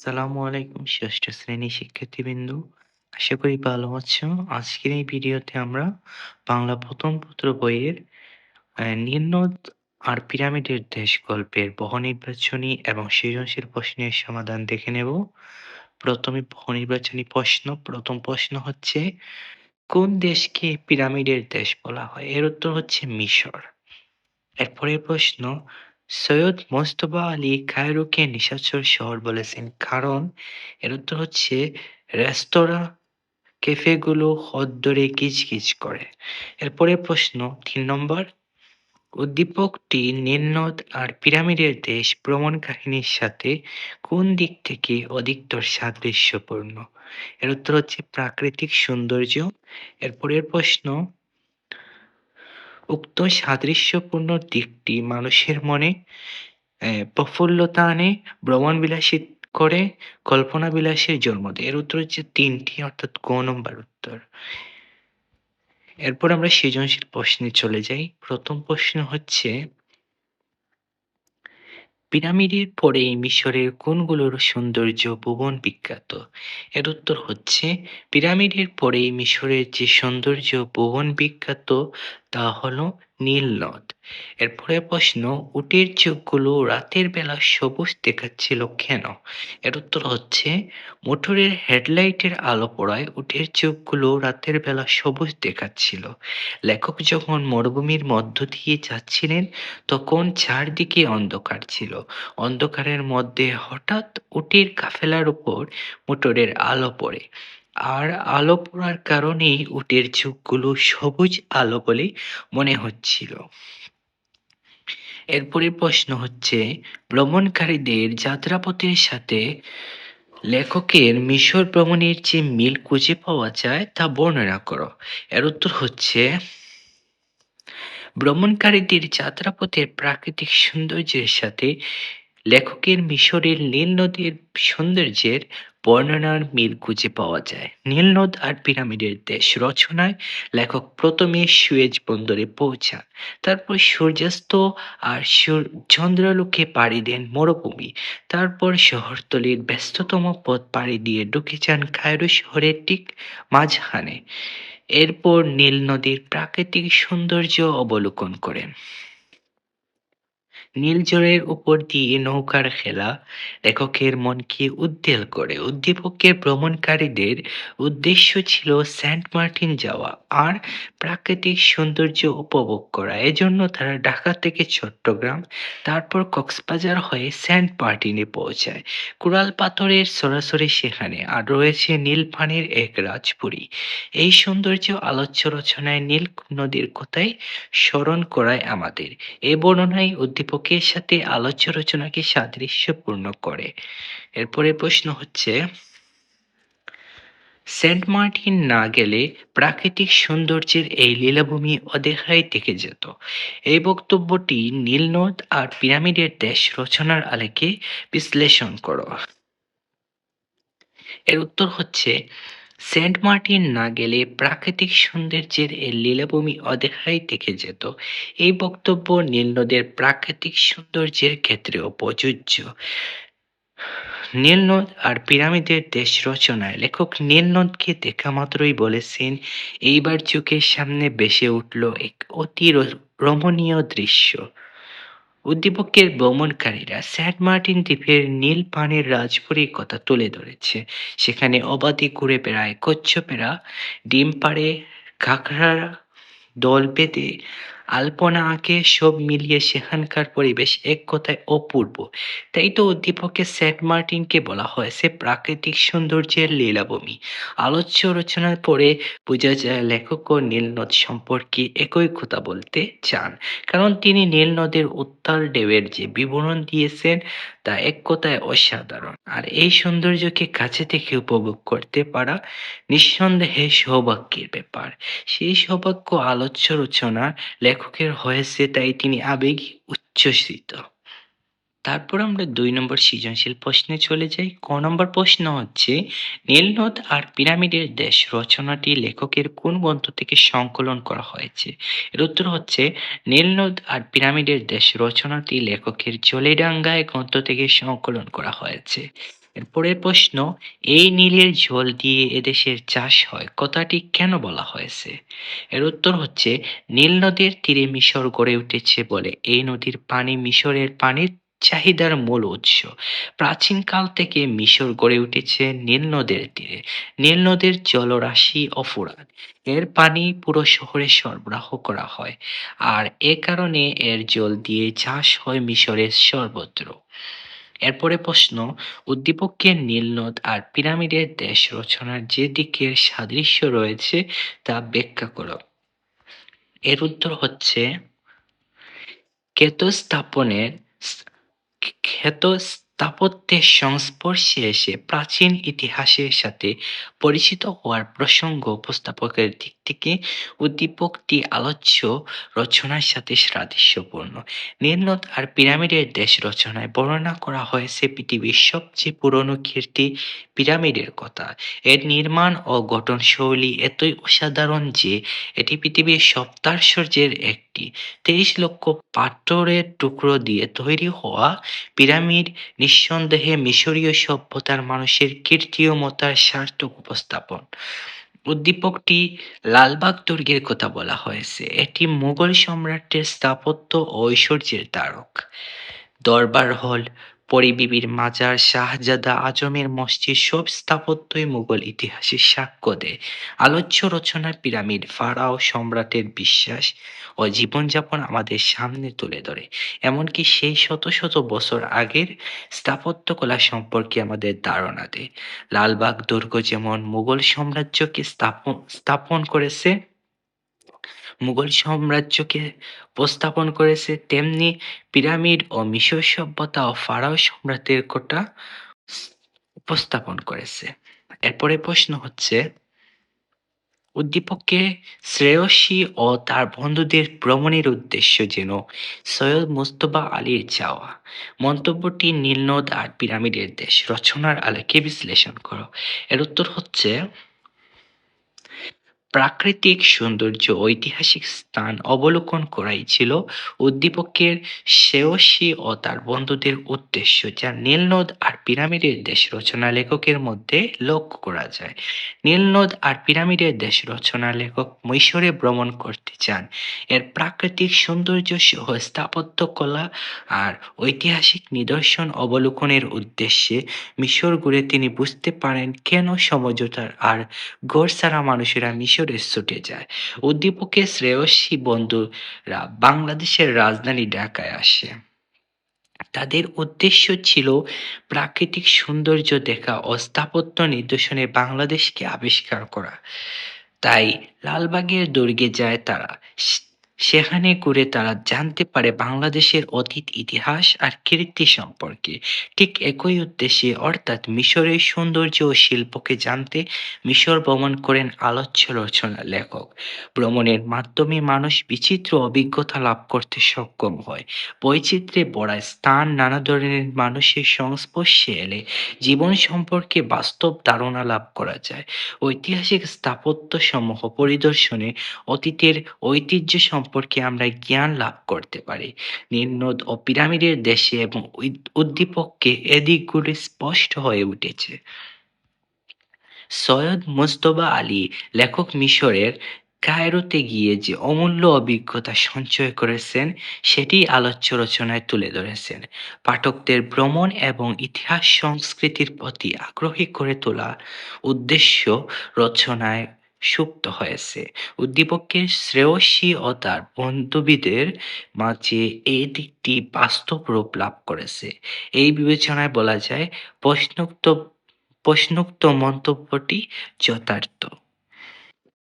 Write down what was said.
আসসালামু আলাইকুম ষষ্ঠ শ্রেণির শিক্ষার্থীবৃন্দ। আশা করি ভালো আছো। আজকের এই ভিডিওতে আমরা বাংলা প্রথম পত্র বইয়ের নীলনদ আর পিরামিডের দেশ গল্পের বহুনির্বাচনী এবং সৃজনশীল প্রশ্নের সমাধান দেখে নেব। প্রথমে বহুনির্বাচনী প্রশ্ন। প্রথম প্রশ্ন হচ্ছে, কোন দেশকে পিরামিডের দেশ বলা হয়? এর উত্তর হচ্ছে মিশর। এরপরের প্রশ্ন, সৈয়দ মোজতবা আলী কায়রোকে নিশাচর শহর বলেছেন কারণ? এর উত্তর হচ্ছে রেস্তোরাঁ, ক্যাফেগুলো ধরে কিচকিচ করে। এরপরের প্রশ্ন তিন নম্বর, উদ্দীপকটি নীলনদ আর পিরামিডের দেশ ভ্রমণ কাহিনীর সাথে কোন দিক থেকে অধিকতর সাদৃশ্যপূর্ণ? এর উত্তর হচ্ছে প্রাকৃতিক সৌন্দর্য। এরপরের প্রশ্ন, উক্ত সাদৃশ্যপূর্ণ দিকটি মানুষের মনে প্রফুল্লতা আনে, ভ্রমণ বিলাসী করে, কল্পনাবিলাসের জন্ম দেয়। এর উত্তর হচ্ছে তিনটি অর্থাৎ ক নম্বর উত্তর। এরপর আমরা সৃজনশীল প্রশ্নে চলে যাই। প্রথম প্রশ্ন হচ্ছে, পিরামিডের পরে মিশরের কোনগুলোর সৌন্দর্য ভুবন বিখ্যাত? এর উত্তর হচ্ছে, পিরামিডের পরে মিশরের যে সৌন্দর্য ভুবন বিখ্যাত তা হলো নীল নদ। এরপরের প্রশ্ন, উটের চোখগুলো রাতের বেলা সবুজ দেখাচ্ছিল কেন? এর উত্তর হচ্ছে মোটরের হেডলাইটের আলো পড়ায় উটের চোখগুলো রাতের বেলা সবুজ দেখাচ্ছিল। লেখক যখন মরুভূমির মধ্য দিয়ে যাচ্ছিলেন তখন চারদিকে অন্ধকার ছিল। অন্ধকারের মধ্যে হঠাৎ উটের কাফেলার উপর মোটরের আলো পড়ে। আর আলো পড়ার কারণেই উটের চোখগুলো সবুজ আলো বলে মনে হচ্ছিল। এরপরের প্রশ্ন হচ্ছে, ভ্রমণকারীদের যাত্রাপথের সাথে লেখকের মিশর ভ্রমণের যে মিল খুঁজে পাওয়া যায় তা বর্ণনা করো। এর উত্তর হচ্ছে, ভ্রমণকারীদের যাত্রাপথের প্রাকৃতিক সৌন্দর্যের সাথে লেখকের মিশরের নীল নদীর সৌন্দর্যের বর্ণনার মিল খুঁজে পাওয়া যায়। নীলনদ আর পিরামিডের দেশ রচনায় লেখক প্রথমে সুয়েজ বন্দরে পৌঁছান। তারপর সূর্যাস্ত আর চন্দ্রালোকে পাড়ি দেন মরুভূমি। তারপর শহরতলির ব্যস্ততম পথ পাড়ি দিয়ে ঢুকে যান কায়রো শহরের ঠিক মাঝখানে। এরপর নীল নদীর প্রাকৃতিক সৌন্দর্য অবলোকন করেন। নীলজলের উপর দিয়ে নৌকার খেলা লেখকের মনকে উদ্বেল করে। উদ্দীপকের ভ্রমণকারীদের উদ্দেশ্য ছিল সেন্ট মার্টিন যাওয়া আর প্রাকৃতিক সৌন্দর্য উপভোগ করা। এজন্য তারা ঢাকা থেকে চট্টগ্রাম, তারপর কক্সবাজার হয়ে সেন্ট মার্টিনে পৌঁছায়। কুড়াল পাথরের সরাসরি সেখানে আর রয়েছে নীল পানির এক রাজপুরী। এই সৌন্দর্য আলোচ্য রচনায় নীল নদীর কথাই স্মরণ করায় আমাদের। এ বর্ণনায় উদ্দীপকের সাথে আলোচ্য রচনাকে সাদৃশ্যপূর্ণ করে। এরপরে প্রশ্ন হচ্ছে, সেন্ট মার্টিন না গেলে প্রাকৃতিক সৌন্দর্যের এই লীলাভূমি অদেখায় থেকে যেত। এই বক্তব্যটি নীলনদ আর পিরামিডের দেশ রচনার আলোকে বিশ্লেষণ করো। এর উত্তর হচ্ছে, সেন্ট মার্টিন না গেলে প্রাকৃতিক সৌন্দর্যের এই লীলাভূমি অদেখায় থেকে যেত। এই বক্তব্য নীলনদের প্রাকৃতিক সৌন্দর্যের ক্ষেত্রেও প্রযোজ্য। নীলনদ আর পিরামিডের দেশ রচনায় লেখক নীলনদকে দেখা মাত্রই বলেছেন, এইবার চোখের সামনে বেসে উঠল এক অতি রমণীয় দৃশ্য। উদ্দীপকের ভ্রমণকারীরা সেন্ট মার্টিন দ্বীপের নীল পানের রাজপুরীর কথা তুলে ধরেছে। সেখানে অবাধে ঘুরে বেড়ায় কচ্ছপেরা, ডিম পাড়ে কাঁকড়ারা, দল বেঁধে আলপনা আঁকে সব মিলিয়ে সেখানকার পরিবেশ এক কথায় অপূর্ব। তাই তো উদ্দীপকে সেন্ট মার্টিনকে বলা হয়েছে প্রাকৃতিক সৌন্দর্যের লীলাভূমি। আলোচ্য রচনার পরে বোঝা যায় লেখক ও নীলনদ সম্পর্কে একই কথা বলতে চান। কারণ তিনি নীলনদের উত্তাল ঢেউয়ের যে বিবরণ দিয়েছেন তা এক কথায় অসাধারণ। আর এই সৌন্দর্যকে কাছে থেকে উপভোগ করতে পারা নিঃসন্দেহে সৌভাগ্যের ব্যাপার। সেই সৌভাগ্য আলোচ্য রচনার লেখকের হয়েছে, তাই তিনি আবেগ উচ্ছ্বসিত। তারপর আমরা দুই নম্বর সৃজনশীল প্রশ্নে চলে যাই। ক নম্বর প্রশ্ন হচ্ছে, নীলনদ আর পিরামিডের দেশ রচনাটি লেখকের কোন গ্রন্থ থেকে সংকলন করা হয়েছে? এর উত্তর হচ্ছে, নীলনদ আর পিরামিডের দেশ রচনাটি লেখকের জলেডাঙ্গায় গ্রন্থ থেকে সংকলন করা হয়েছে। এরপরের প্রশ্ন এই নীলের জল দিয়ে এদেশের চাষ হয় কথাটি কেন বলা হয়েছে এর উত্তর হচ্ছে নীল নদীর তীরে মিশর গড়ে উঠেছে বলে এই নদীর পানি মিশরের পানির চাহিদার মূল উৎস। প্রাচীনকাল থেকে মিশর গড়ে উঠেছে নীল নদের তীরে। নীল নদের জলরাশি অফুরান। এর পানি পুরো শহরে সরবরাহ করা হয়। আর এ কারণে এর জল দিয়ে চাষ হয় মিশরের সর্বত্র। এরপরে প্রশ্ন উদ্দীপকের নীলনদ আর পিরামিডের দেশ রচনার যে দিকের সাদৃশ্য রয়েছে তা ব্যাখ্যা করো। এর উত্তর হচ্ছে ক্ষেতস্থাপনের ক্ষেত স্থাপত্যের সংস্পর্শে এসে প্রাচীন ইতিহাসের সাথে পরিচিত হওয়ার প্রসঙ্গ উপস্থাপকের দিক থেকে উদ্দীপকটি আলোচ্য রচনার সাথে সাদৃশ্যপূর্ণ। নীলনদ আর পিরামিডের দেশ রচনায় বর্ণনা করা হয়েছে পৃথিবীর সবচেয়ে পুরনো কীর্তি পিরামিডের কথা। এর নির্মাণ ও গঠনশৈলী এতই অসাধারণ যে এটি পৃথিবীর সপ্তাশ্চর্যের একটি। তেইশ লক্ষ পাথরের টুকরো দিয়ে তৈরি হওয়া পিরামিড নিঃসন্দেহে মিশরীয় সভ্যতার মানুষের কীর্তিমতার সার্থক উপস্থাপন। উদ্দীপকটি লালবাগ দুর্গের কথা বলা হয়েছে। এটি মুঘল সম্রাটের স্থাপত্য ঐশ্বর্যের ধারক দরবার হল পরিবিবির মাজার শাহজাদা আজমের মসজিদ সব স্থাপত্যই মুঘল ইতিহাসের সাক্ষ্য দেয়। আলোচ্য রচনার পিরামিড, ফারাও সম্রাটের বিশ্বাস ও জীবনযাপন আমাদের সামনে তুলে ধরে। এমনকি সেই শত শত বছর আগের স্থাপত্যকলা সম্পর্কে আমাদের ধারণা দেয়। লালবাগ দুর্গ যেমন মুঘল সাম্রাজ্যকে স্থাপন স্থাপন করেছে মুঘল সাম্রাজ্যকে উপস্থাপন করেছে, তেমনি পিরামিড ও মিশর সভ্যতা ও ফারাও সম্রাটের কোটা উপস্থাপন করেছে। এরপরে প্রশ্ন হচ্ছে, উদ্দীপককে শ্রেয়সী ও তার বন্ধুদের ভ্রমণের উদ্দেশ্য যেন সৈয়দ মুস্তফা আলীর চাওয়া। মন্তব্যটি নীলনদ আর পিরামিডের দেশ। রচনার আলোকে বিশ্লেষণ করো। এর উত্তর হচ্ছে প্রাকৃতিক সৌন্দর্য ঐতিহাসিক স্থান অবলোকন করাই ছিল উদ্দীপকের শ্রেয়সী ও তার বন্ধুদের উদ্দেশ্য, যা নীলনদ আর পিরামিডের দেশ রচনা লেখকের মধ্যে লক্ষ্য করা যায়। নীলনদ আর পিরামিডের দেশ রচনা লেখক মৈশরে ভ্রমণ করতে চান। এর প্রাকৃতিক সৌন্দর্য সহ স্থাপত্য কলা আর ঐতিহাসিক নিদর্শন অবলোকনের উদ্দেশ্যে মিশর ঘুরে তিনি বুঝতে পারেন কেন সমঝোতার আর ছাড়া মানুষেরা মিশরে ছুটে যায়। উদ্দীপকের শ্রেয়সী বন্ধুরা বাংলাদেশের রাজধানী ঢাকায় আসে। তাদের উদ্দেশ্য ছিল প্রাকৃতিক সৌন্দর্য দেখা ও স্থাপত্য নিদর্শনে বাংলাদেশকে আবিষ্কার করা। তাই লালবাগের দুর্গে যায় তারা। সেখানে ঘুরে তারা জানতে পারে বাংলাদেশের অতীত ইতিহাস আর কীর্তি সম্পর্কে। ঠিক একই উদ্দেশ্যে অর্থাৎ মিশরের সৌন্দর্য ও শিল্পকে জানতে মিশর ভ্রমণ করেন আলোচ্য রচনা লেখক। ভ্রমণের মাধ্যমে মানুষ বিচিত্র অভিজ্ঞতা লাভ করতে সক্ষম হয়। বৈচিত্র্যে ভরা স্থান, নানা ধরনের মানুষের সংস্পর্শে এলে জীবন সম্পর্কে বাস্তব ধারণা লাভ করা যায়। ঐতিহাসিক স্থাপত্য সমূহ পরিদর্শনে অতীতের ঐতিহ্য সম্পর্কে আমরা জ্ঞান লাভ করতে পারি। নীলনদ ও পিরামিডের দেশে এবং উদ্দীপককে এদিকগুলি স্পষ্ট হয়ে উঠেছে। সৈয়দ মুস্তফা আলী, লেখক মিশরের কায়রোতে গিয়ে যে অমূল্য অভিজ্ঞতা সঞ্চয় করেছেন, সেটি আলোচ্য রচনায় তুলে ধরেছেন। পাঠকদের ভ্রমণ এবং ইতিহাস সংস্কৃতির প্রতি আগ্রহী করে তোলা উদ্দেশ্য রচনায় সুপ্ত হয়েছে। উদ্দীপকের শ্রেয়সী ও তার বন্ধুবিদের মাঝে এই দিকটি বাস্তব রূপ লাভ করেছে। এই বিবেচনায় বলা যায়, প্রশ্নোক্ত প্রশ্নোক্ত মন্তব্যটি যথার্থ।